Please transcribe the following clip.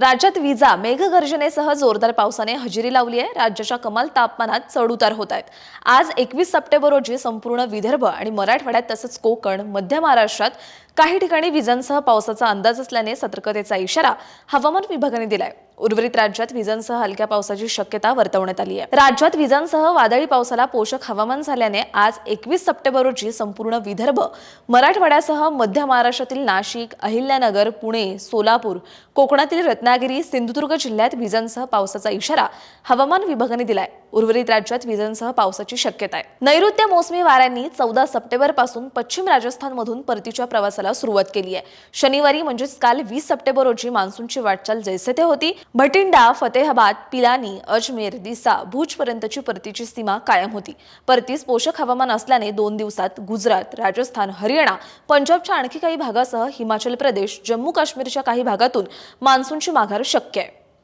राज्यात विजा मेघगर्जनेसह जोरदार पावसाने हजेरी लावली आहे. राज्याच्या कमाल तापमानात चढउतार होत आहेत. आज एकवीस सप्टेंबर रोजी संपूर्ण विदर्भ आणि मराठवाड्यात तसंच कोकण मध्य महाराष्ट्रात काही ठिकाणी विजांसह पावसाचा अंदाज असल्याने सतर्कतेचा इशारा हवामान विभागाने दिलाय. उर्वरित राज्यात विजांसह हलक्या पावसाची शक्यता वर्तवण्यात आली आहे. राज्यात विजांसह वादळी पावसाला पोषक हवामान झाल्याने आज एकवीस सप्टेंबर रोजी संपूर्ण विदर्भ मराठवाड्यासह मध्य महाराष्ट्रातील नाशिक अहिल्यानगर पुणे सोलापूर कोकणातील रत्नागिरी सिंधुदुर्ग जिल्ह्यात विजांसह पावसाचा इशारा हवामान विभागाने दिलाय. उर्वरित राज्यात विजांसह पावसाची शक्यता आहे. नैऋत्य मोसमी वाऱ्यांनी चौदा सप्टेंबरपासून पश्चिम राजस्थानमधून परतीच्या प्रवासाला सुरुवात केली आहे. शनिवारी म्हणजेच काल वीस सप्टेंबर रोजी मान्सूनची वाटचाल जैसे ते होती. भटिंडा फतेहाबाद पिलानी अजमेर दिसा भुज पर्यंतची परतीची सीमा कायम होती. परतीस पोषक हवामान असल्याने दोन दिवसात गुजरात राजस्थान हरियाणा पंजाबच्या आणखी काही भागासह हिमाचल प्रदेश जम्मू काश्मीरच्या काही भागातून मान्सूनची माघार शक्य आहे.